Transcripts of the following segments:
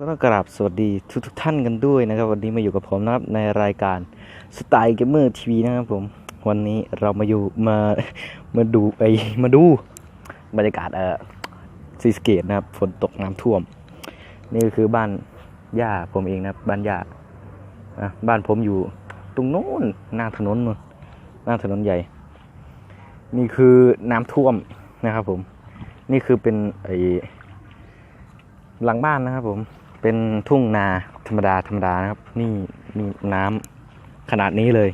ก็ต้องกราบสวัสดีทุกทุกท่านกันด้วยนะครับ วันนี้มาอยู่กับผมนะครับในรายการสไตล์เกมเมอร์ทีวีนะครับผมวันนี้เรามาอยู่มามาดูไอมาดูบรรยากาศเออซีสเกตนะครับฝนตกน้ำท่วม นี่ก็คือบ้านย่าผมเองนะครับบ้านย่าอะบ้านผมอยู่ตรงโน้นหน้าถนนนู่นหน้าถนนใหญ่ นี่คือน้ำท่วมนะครับผม นี่คือเป็นไอหลังบ้านนะครับผม เป็นทุ่งนาธรรมดาธรรมดานะครับ นี่มีน้ำขนาดนี้เลย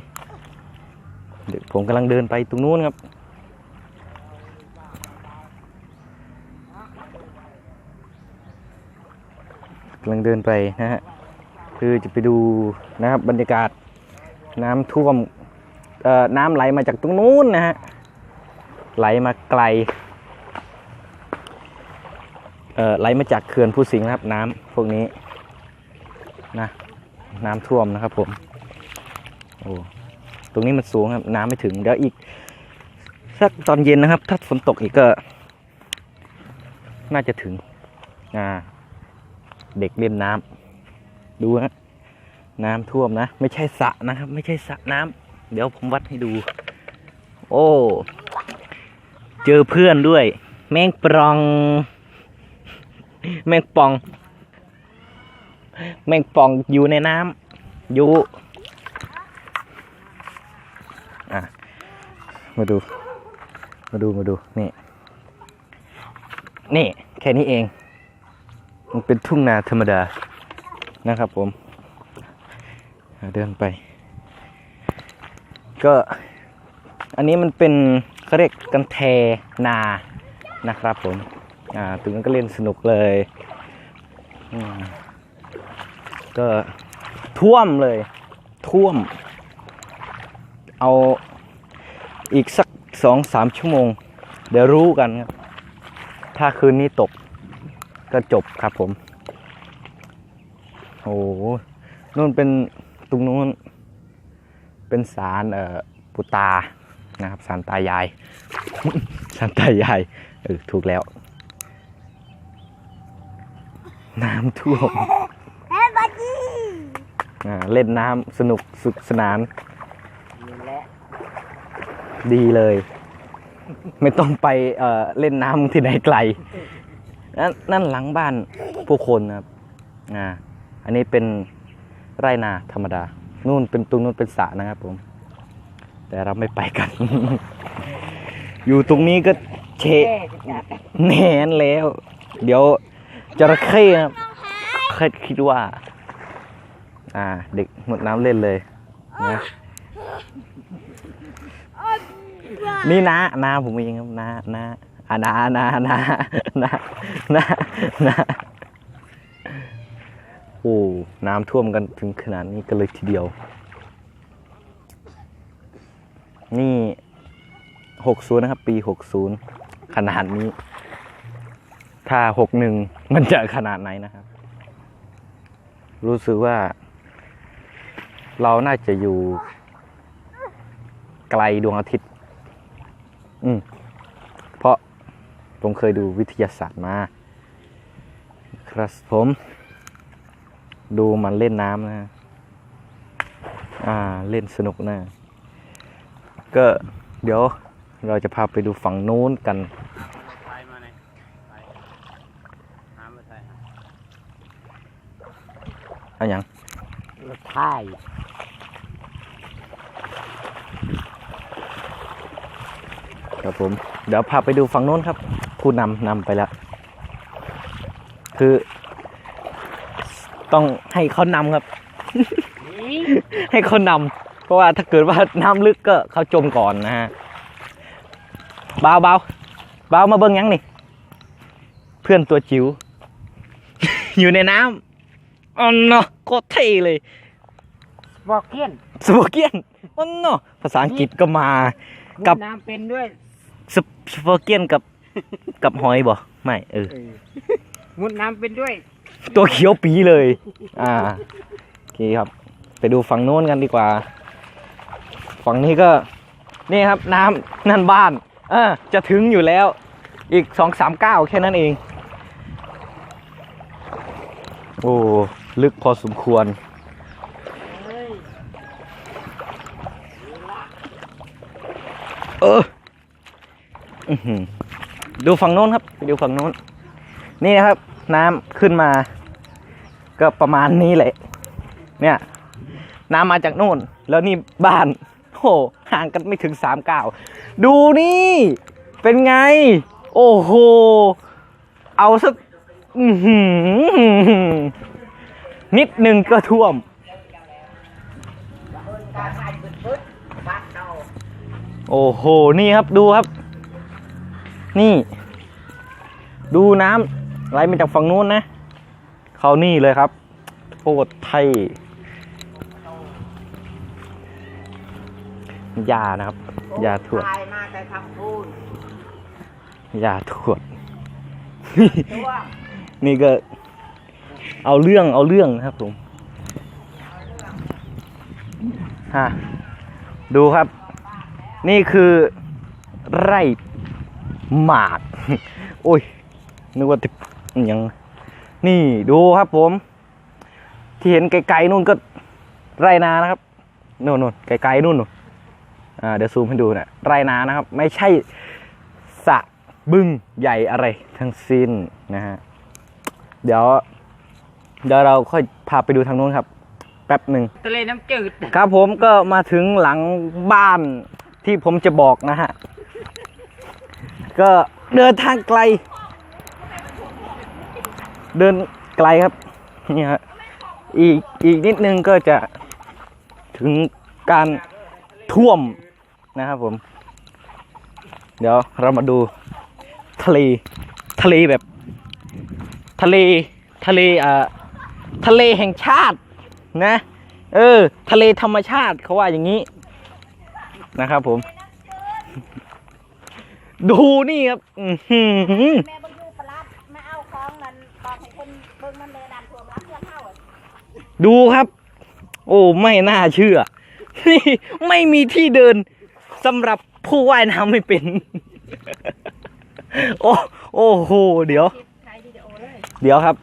เดี๋ยวผมกำลังเดินไปตรงนู้นครับ กำลังเดินไปนะฮะ คือจะไปดูนะครับบรรยากาศน้ำท่วมเอ่อน้ำไหลมาจากตรงนู้นนะฮะ ไหลมาไกล ไหลมาจากเขื่อนผู้สิงห์นะครับ น้ำพวกนี้นะน้ำท่วมนะครับผมโอ้ตรงนี้มันสูงครับน้ำไม่ถึงเดี๋ยวอีกสักตอนเย็นนะครับ ถ้าฝนตกอีกก็ น่าจะถึงอ่าเด็กเล่นน้ำดูฮะน้ำท่วมนะ ไม่ใช่สระนะครับ ไม่ใช่สระน้ำเดี๋ยวผมวัดให้ดู โอ้ เจอเพื่อนด้วย แมงปรอง แมงป่อง แมงป่องอยู่ในน้ำอยู่อะมาดู มาดูมาดูนี่ นี่ แค่นี้เอง มันเป็นทุ่งนาธรรมดานะครับผม เดินไป ก็อันนี้มันเป็นเขาเรียกกันแทนานะครับผม อ่าตรงนั้นก็เล่นสนุกเลยอืมก็ท่วมเลย ท่วม เอาอีกสักสองสามชั่วโมง เดี๋ยวรู้กันครับ ถ้าคืนนี้ตก ก็จบครับผมโอ้โหนู่นเป็นตรงนู้น เป็นศาลเอ่อปุตานะครับศาลตายายศาลตายายเออถูกแล้ว น้ำท่วมอ่าเล่นน้ำสนุกสุขสนาน ดีเลย ไม่ต้องไปเอ่อเล่นน้ำที่ไหนไกล นั่นนั่นหลังบ้านผู้คนนะครับอ่าอันนี้เป็นไร่นาธรรมดา นู่นเป็นตรงนู้นเป็นสระนะครับผม แต่เราไม่ไปกัน อยู่ตรงนี้ก็เชะแน่นแล้ว เดี๋ยว จระเข้ครับคิดคิดว่า อ่า เด็กหมดน้ำเล่นเลยนะนี่นะนาผมเองครับนานาอานานานานานานาโอ้น้ำท่วมกันถึงขนาดนี้กันเลยทีเดียว นี่หกศูนย์นะครับ ปีหกศูนย์ขนาดนี้าหกหนึ่งมันจะขนาดไหนนะครับ รู้สึกว่า เราน่าจะอยู่ ไกลดวงอาทิตย์ อืม เพราะผมเคยดูวิทยาศาสตร์มา ครับผม ดูมันเล่นน้ำนะ อ่า เล่นสนุกนะ ก็เดี๋ยวเราจะพาไปดูฝั่งนู้นกัน ไปมาเลยไปหามาใส่ฮะ เอาอย่างรถท้ายครับผม เดี๋ยวพาไปดูฝั่งโน้นครับ ผู้นำนำไปแล้ว คือต้องให้เขานำครับ ให้เขานำเพราะว่าถ้าเกิดว่าน้ำลึกก็เขาจมก่อนนะฮะเบาเบาเบามาเบิ้งยังนี่ เพื่อนตัวจิ๋ว อยู่ในน้ำ อ๋อเนาะโคตรเท่เลยบอกเกี้ยนสโปเกียนอ๋อเนาะภาษาอังกฤษก็มา กับ น้ำเป็นด้วยสปสโปเกียนกับ กับหอยบ่ไม่เออ มุดน้ำเป็นด้วย ตัวเขียวปีเลย อ่า โอเคครับ ไปดูฝั่งโน้นกันดีกว่า ฝั่งนี้ก็ นี่ครับน้ำนั่นบ้าน เออ จะถึงอยู่แล้ว อีกสองสามเก้าแค่นั้นเอง โอ้ ลึกพอสมควร เอออือหือดูฝั่งโน้นครับไปดูฝั่งโน้น นี่นะครับ น้ำขึ้นมา ก็ประมาณนี้แหละ เนี่ย น้ำมาจากโน่น แล้วนี่บ้านโอ้ห่างกันไม่ถึงสามก้าวดูนี่ เป็นไง โอ้โห เอาสัก อือหือ นิดหนึ่งก็ท่วม โอ้โห นี่ครับดูครับ นี่ ดูน้ำไหลมาจากฝั่งนู้นนะ เขานี่เลยครับโอ้ไทยยานะครับ ยาถวดตายมาแต่ทำพูนยาถวดตัวนี่ก็ เอาเรื่องเอาเรื่องนะครับผมฮะดูครับ นี่คือไร่หมากโอ้ยนึกว่าติดยังนี่ดูครับผม ที่เห็นไกลๆนู่นก็ไรนานะครับนู่นนู่นไกลๆนู่นนู่นอ่าเดี๋ยวซูมให้ดูนะไรนานะครับ ไม่ใช่สะบึ้งใหญ่อะไรทั้งสิ้นนะฮะเดี๋ยว เดี๋ยวเราค่อยพาไปดูทางนู้นครับ แป๊บหนึ่งทะเลน้ำจืดครับผมก็มาถึงหลังบ้านที่ผมจะบอกนะฮะ ก็เดินทางไกล เดินไกลครับนี่ฮะอีกอีกนิดนึงก็จะถึงการท่วมนะครับผม เดี๋ยวเรามาดูทะเล ทะเลแบบ ทะเล ทะเลอ่า ทะเลแห่งชาตินะ เออ ทะเลธรรมชาติเขาว่าอย่างนี้นะครับผม ดูนี่ครับอือหือแม่เบิ่งอยู่ปลาร้ามาเอาของนั่นบอกให้คนเบิ่งมันเลยดันท่วมรับเพื่อนเท่าอะดูครับ โอ้ไม่น่าเชื่อ นี่ไม่มีที่เดินสำหรับผู้ว่ายน้ำไม่เป็น โอ้โอ้โห เดี๋ยว ถ่ายวิดีโอเลย เดี๋ยวครับ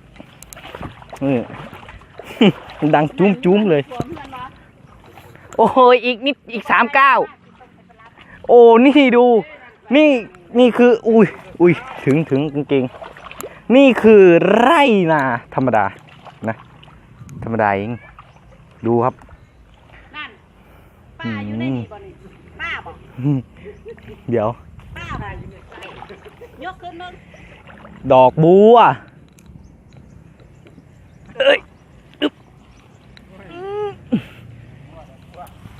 นี่ดังจุ้มจุ้มๆเลยท่วมเพื่อนวะโอ้โหอีกนิดอีกสามเก้าโอ้นี่ดู นี่นี่คืออุ้ยอุ้ยถึงถึงกางเกงนี่คือไร่นาธรรมดานะ ธรรมดาเองดูครับนั่นป้าอยู่ในนี่บ่นี่ป้าบอกเดี๋ยวป้าบอกยกขึ้นมึงดอกบัว เอ้ยอึ๊บ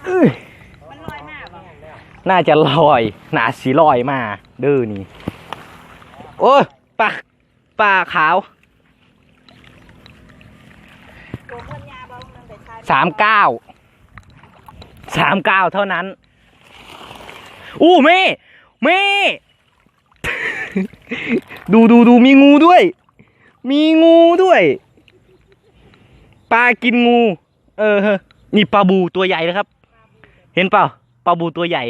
เอ้ย มันลอยมาบอก น่าจะลอยหนาสีลอยมาเด้อนี่ โอ้ยปลาปลาขาวสามเก้าสามเก้าเท่านั้น อู้เม่เม่ดูดูดูมีงูด้วย มีงูด้วยปลากินงู เออ นี่ปลาบูตัวใหญ่นะครับ เห็นเปล่าปลาบูตัวใหญ่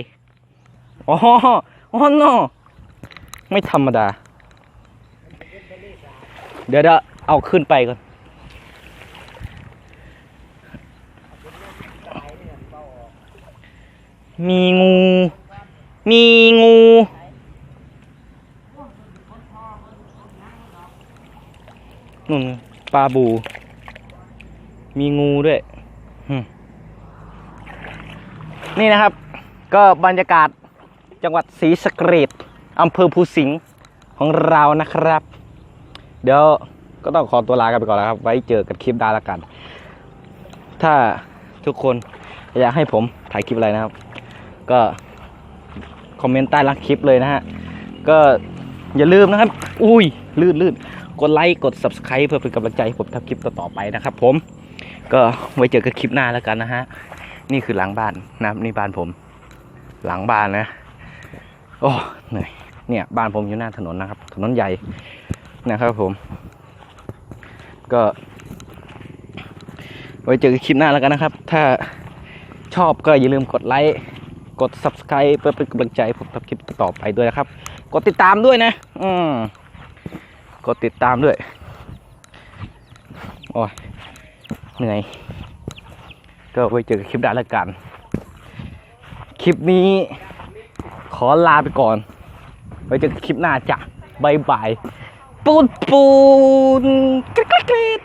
อ๋ออ๋อเนไม่ธรรมดา เดี๋ยวเดี๋ยวเอาขึ้นไปก่อน มีงู มีงู นุ่นปลาบู มีงูด้วย นี่นะครับ ก็บรรยากาศ จังหวัดศรีสะเกษอำเภอภูสิงห์ของเรานะครับ เดี๋ยวก็ต้องขอตัวลากันไปก่อนแล้วครับ ไว้เจอกันคลิปหน้าละกัน ถ้าทุกคนอยากให้ผมถ่ายคลิปอะไรนะครับ ก็คอมเมนต์ใต้ล่างคลิปเลยนะฮะ ก็อย่าลืมนะครับ อุ้ยลื่นลื่นกดไลค์ กด subscribe เพื่อเป็นกำลังใจให้ผมทำคลิปต่อๆไปนะครับผม ก็ไว้เจอกันคลิปหน้าแล้วกันนะฮะ นี่คือหลังบ้านนะครับนี่บ้านผม หลังบ้านนะ โอ้เหนื่อยเนี่ยบ้านผมอยู่หน้าถนนนะครับ ถนนใหญ่นะครับผม ก็ไว้เจอกันคลิปหน้าแล้วกันนะครับ ถ้าชอบก็อย่าลืมกดไลค์กด subscribe เพื่อเป็นกำลังใจผมทำคลิปต่อไปด้วยนะครับ กดติดตามด้วยนะ อืมกดติดตามด้วย โอ้ยเหนื่อย ก็ไว้เจอกันคลิปหน้าแล้วกัน คลิปนี้ อลาไปก่อน ไว้เจอกันคลิปหน้าจ้ะบายบาย ปูนปูนกริ๊ดกริ๊กกริ๊ก